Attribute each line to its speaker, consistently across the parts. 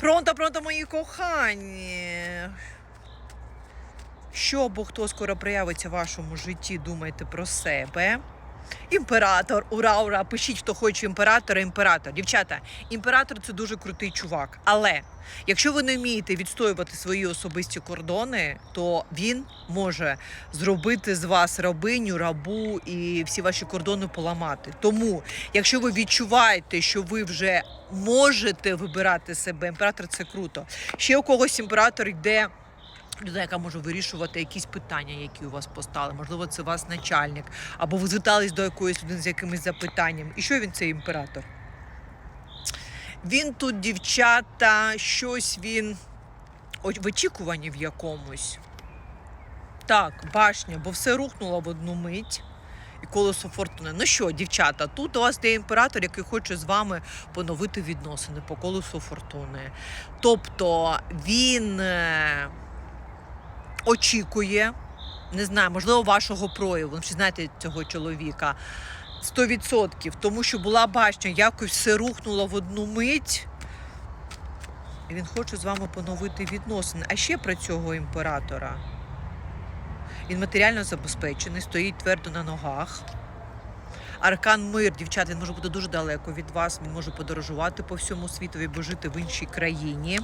Speaker 1: Пронто, пронто, мої кохані. Що або хто скоро проявиться в вашому житті, думайте про себе. Імператор, ура, ура! Пишіть, хто хоче імператора, імператор. Дівчата, імператор це дуже крутий чувак. Але якщо ви не вмієте відстоювати свої особисті кордони, то він може зробити з вас рабиню, рабу і всі ваші кордони поламати. Тому, якщо ви відчуваєте, що ви вже можете вибирати себе, імператор це круто. Ще у когось імператор йде. Людина, яка може вирішувати якісь питання, які у вас постали. Можливо, це вас начальник, або ви звертались до якоїсь людини з якимись запитанням. І що він цей імператор? Він тут, дівчата, щось він в очікуванні в якомусь. Так, башня, бо все рухнуло в одну мить. І колесо фортуни. Ну що, дівчата, тут у вас є імператор, який хоче з вами поновити відносини по колесу фортуни. Тобто він е, очікує, не знаю, можливо, вашого прояву. Ну, чи знаєте цього чоловіка? 100%. Тому що була башня, якось все рухнуло в одну мить. І він хоче з вами поновити відносини. А ще про цього імператора. Він матеріально забезпечений, стоїть твердо на ногах. Аркан мир, дівчат, він може бути дуже далеко від вас. Він може подорожувати по всьому світові, бо жити в іншій країні.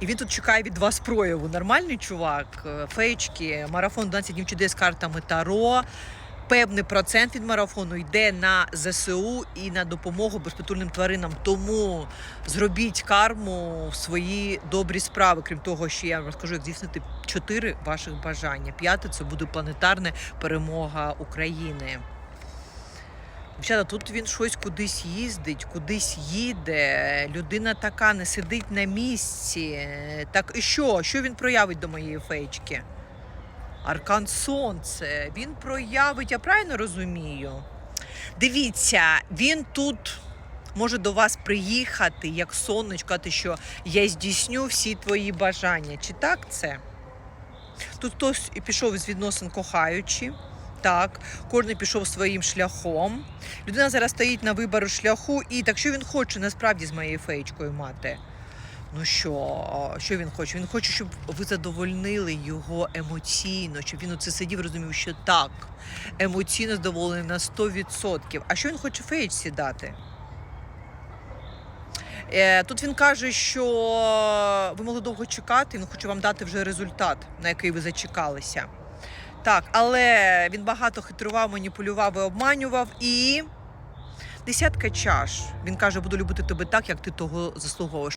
Speaker 1: І він тут чекає від вас прояву. Нормальний чувак, е, феєчки, марафон 12 днів чудес з картами Таро. Певний процент від марафону йде на ЗСУ і на допомогу безпритульним тваринам. Тому зробіть карму в свої добрі справи. Крім того, що я вам розкажу, як здійснити чотири ваших бажання. П'яте це буде планетарна перемога України. Дівчата, тут він щось кудись їздить, кудись їде. Людина така не сидить на місці. Так і що? Що він проявить до моєї феєчки? Аркан Сонце. Він проявить, я правильно розумію? Дивіться, він тут може до вас приїхати, як сонечко, сказати, що я здійсню всі твої бажання. Чи так це? Тут хтось пішов з відносин кохаючи. Так, кожен пішов своїм шляхом. Людина зараз стоїть на вибору шляху, і так що він хоче насправді з моєю феєчкою мати? Ну що, що він хоче? Він хоче, щоб ви задовольнили його емоційно, щоб він оце сидів, розумів, що так, емоційно задоволений на 100%. А що він хоче феєчці дати? Е, Тут він каже, що ви могли довго чекати, він хоче вам дати вже результат, на який ви зачекалися. Так, але він багато хитрував, маніпулював і обманював. І десятка чаш. Він каже, буду любити тебе так, як ти того заслуговуєш.